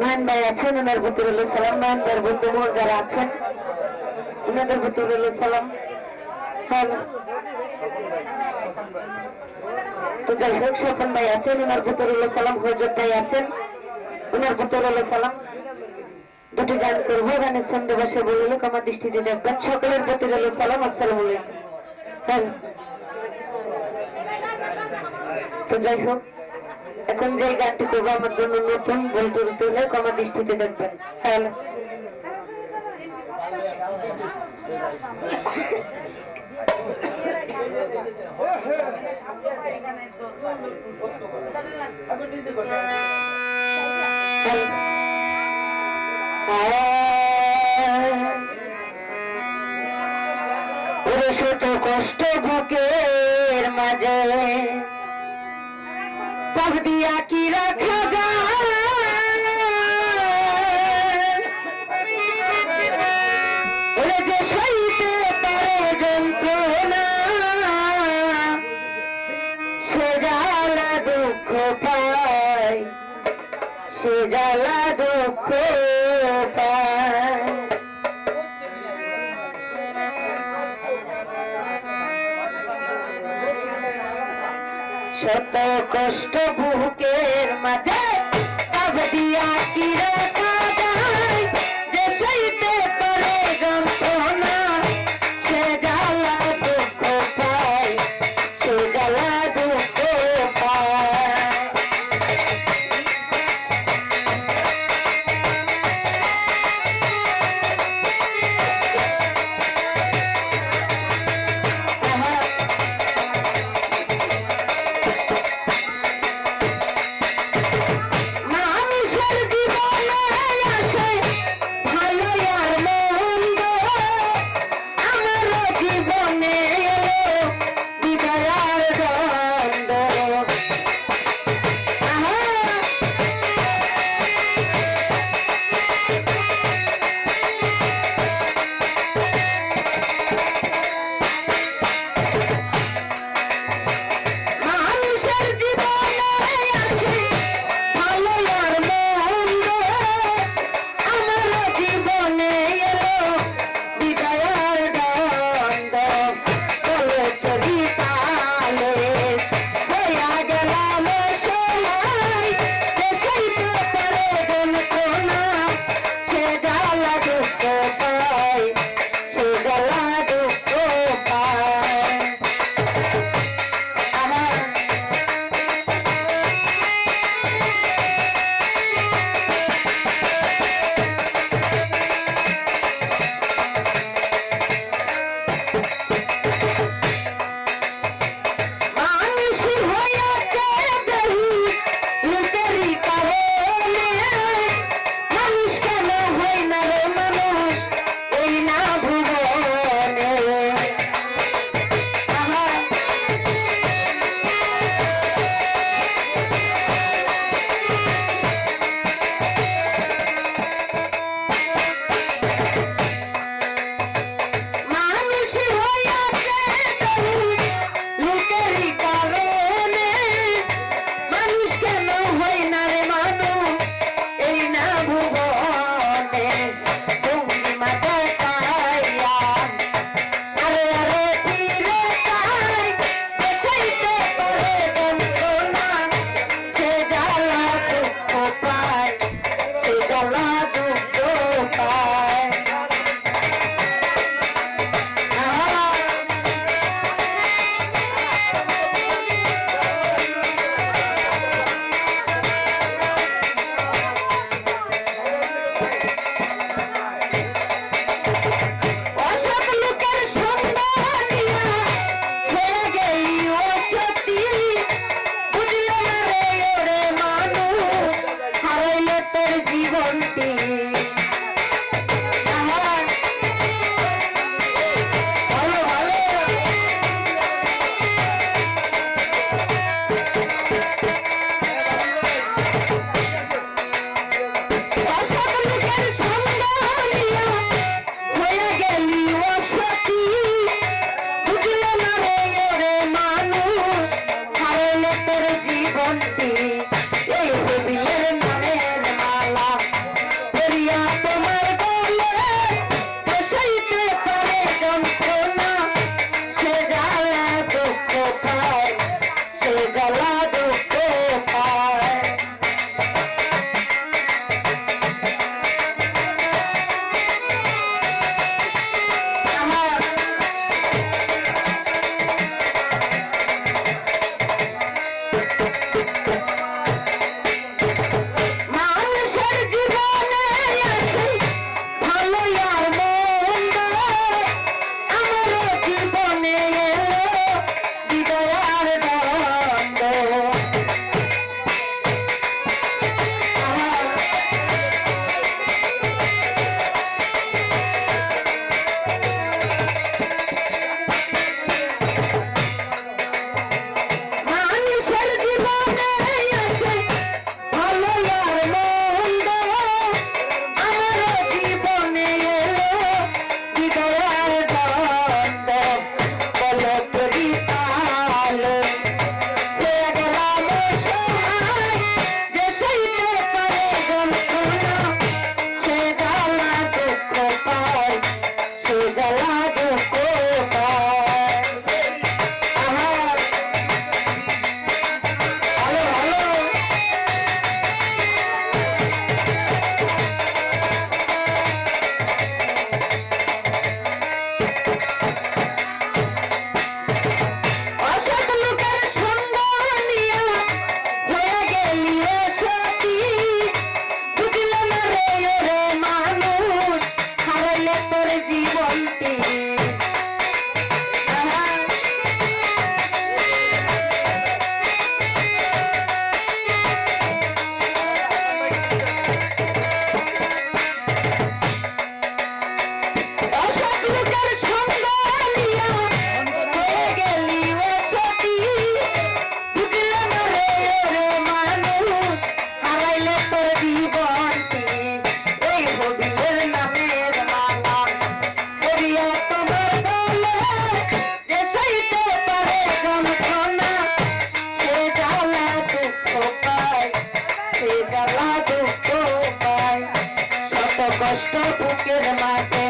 নয়ন ভাই আছেন, ওনার প্রতি রইল সালাম। নয়ন ভাইয়ের বন্ধু যারা আছেন, ওনাদের প্রতি সালাম। হ্যালো তো যাই হোক, স্বপন ভাই আছেন, ওনার প্রতি রইল সালাম। হজরত ভাই আছেন, ওনার প্রতি রইল সালাম। দুটি গান করব গানের ছন্দে বসে বলিল আমার দৃষ্টিতে দেখবেন, সকলের প্রতি রইল সালাম, আসসালাম হ্যালো তো যাই হোক এখন যে গানটি করব আমার জন্য নতুন বই তুলতে হলে কমা দৃষ্টিতে দেখবেন। হ্যালো শত কষ্ট বুকের মাঝে দিয়া কি রাখা যায়? যে সইতে পারে যন্ত্রণা, সে জ্বালা দুঃখ পায়, সে জ্বালা দুঃখ পায়। শত কষ্ট বুকের মাঝে கொண்டே কষ্ট বুকের মাঝে